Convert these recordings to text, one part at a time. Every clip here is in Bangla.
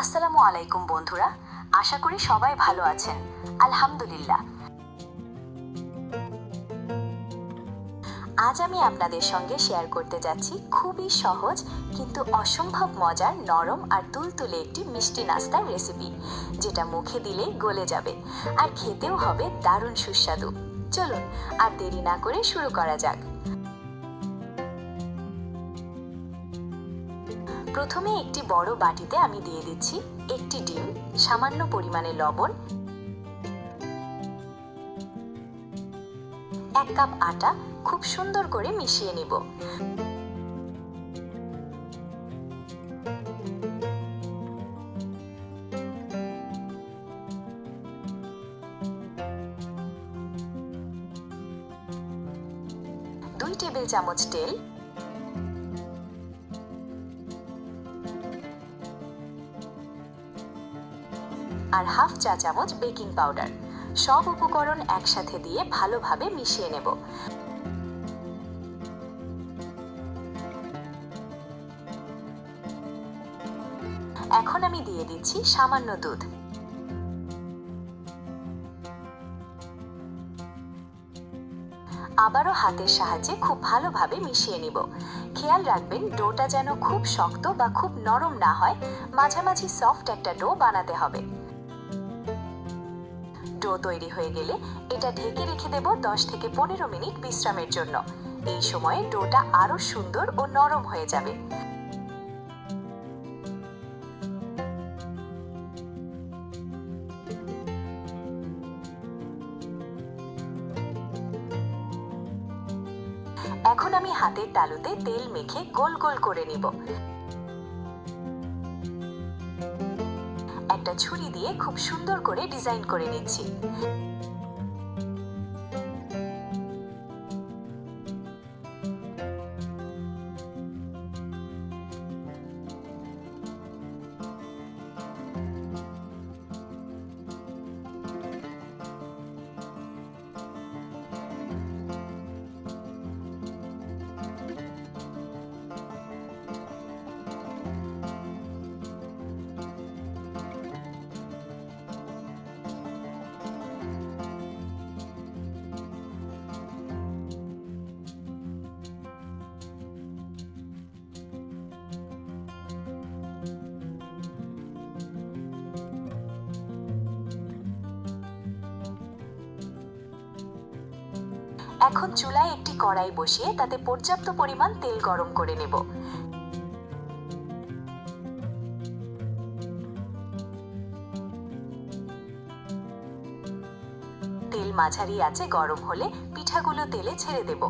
আসসালামু আলাইকুম বন্ধুরা, আশা করি সবাই ভালো আছেন। আলহামদুলিল্লাহ। আজ আমি আপনাদের সঙ্গে শেয়ার করতে যাচ্ছি খুবই সহজ কিন্তু অসম্ভব মজার নরম আর তুলতুলে একটি মিষ্টি নাস্তার রেসিপি যেটা মুখে দিলে গলে যাবে আর খেতেও হবে দারুণ সুস্বাদু। চলুন, আর দেরি না করে শুরু করা যাক। প্রথমে একটি বড় বাটিতে আমি দিয়ে দিচ্ছি একটি ডিম, সামান্য পরিমাণে লবণ, এক কাপ আটা, খুব সুন্দর করে মিশিয়ে নিব। দুই টেবিল চামচ তেল আর হাফ চা চামচ বেকিং পাউডার। সব উপকরণ একসাথে দিয়ে ভালোভাবে মিশিয়ে নেব। এখন আমি দিয়ে দিচ্ছি সামান্য দুধ। আবারও হাতের সাহায্যে খুব ভালোভাবে মিশিয়ে নিব। খেয়াল রাখবেন, ডোটা যেন খুব শক্ত বা খুব নরম না হয়, মাঝামাঝি সফট একটা ডো বানাতে হবে। ডো তৈরি হয়ে গেলে এটা ঢেকে রেখে দেব দশ থেকে পনেরো মিনিট বিশ্রামের জন্য। এই সময়ে ডোটা আরও সুন্দর ও নরম হয়ে যাবে। এখন আমি হাতের তালুতে তেল মেখে গোল গোল করে নিব। ছুরি দিয়ে খুব সুন্দর করে ডিজাইন করে নিচ্ছি। এখন চুলায় একটি কড়াই বসিয়ে তাতে পর্যাপ্ত পরিমাণ তেল গরম করে নেব। তেল মাঝারি আছে, গরম হলে পিঠাগুলো তেলে ছেড়ে দেব।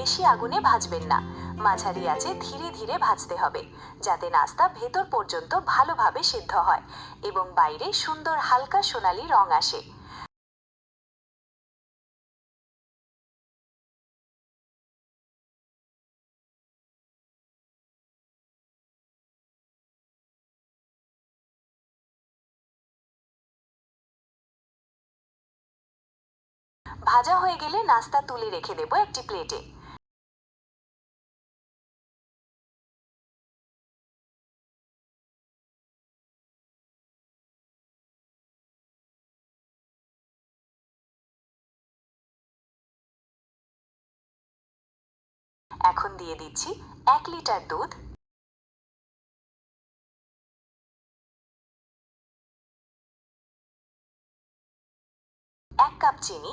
বেশি আগুনে ভাজবেন না। মাঝারি আছে ধীরে ধীরে ভাজতে হবে, যাতে নাস্তা ভেতর পর্যন্ত ভালোভাবে সিদ্ধ হয় এবং বাইরে সুন্দর হালকা সোনালি রং আসে। ভাজা হয়ে গেলে নাস্তা তুলে রেখে দেবো একটি প্লেটে। এখন দিয়ে দিচ্ছি এক লিটার দুধ। এক কাপ চিনি।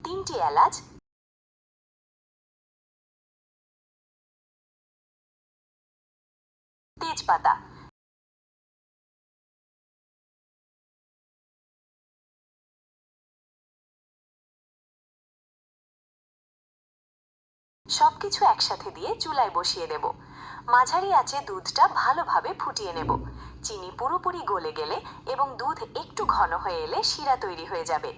তিনটি এলাচ। তেজপাতা। সবকিছু একসাথে দিয়ে চুলায় বসিয়ে দেব মাঝারি আছে দুধটা ভালোভাবে ফুটিয়ে নেব। চিনি পুরোপুরি গলে গেলে এবং দুধ একটু ঘন হয়ে এলে শিরা তৈরি হয়ে যাবে।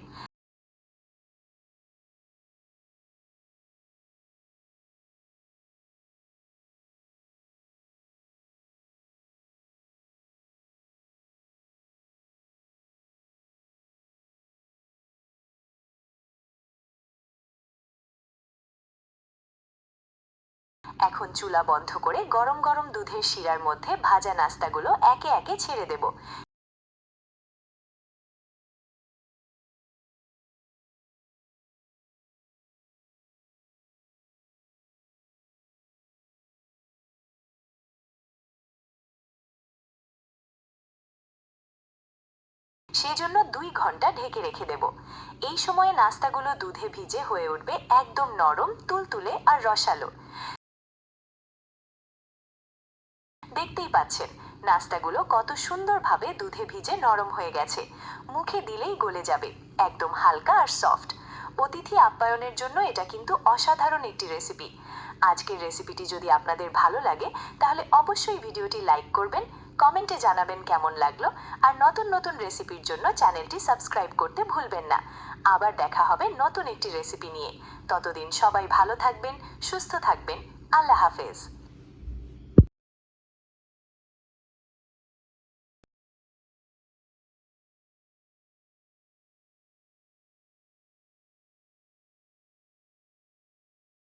এখন চুলা বন্ধ করে গরম গরম দুধের শিরার মধ্যে ভাজা নাস্তাগুলো একে একে ছেড়ে দেব। সেই জন্য দুই ঘণ্টা ঢেকে রেখে দেব। এই সময়ে নাস্তাগুলো দুধে ভিজে হয়ে উঠবে একদম নরম, তুলতুলে আর রসালো। দেখতেই পাচ্ছেন, নাস্তাগুলো কত সুন্দরভাবে দুধে ভিজে নরম হয়ে গেছে। মুখে দিলেই গলে যাবে, একদম হালকা আর সফট। অতিথি আপ্যায়নের জন্য এটা কিন্তু অসাধারণ একটি রেসিপি আজকের রেসিপিটি যদি আপনাদের ভালো লাগে, তাহলে অবশ্যই ভিডিওটি লাইক করবেন কমেন্টে জানাবেন কেমন লাগল, আর নতুন নতুন রেসিপির জন্য চ্যানেলটি সাবস্ক্রাইব করতে ভুলবেন না। আবার দেখা হবে নতুন একটি রেসিপি নিয়ে। ততদিন সবাই ভালো থাকবেন, সুস্থ থাকবেন। আল্লাহ হাফেজ।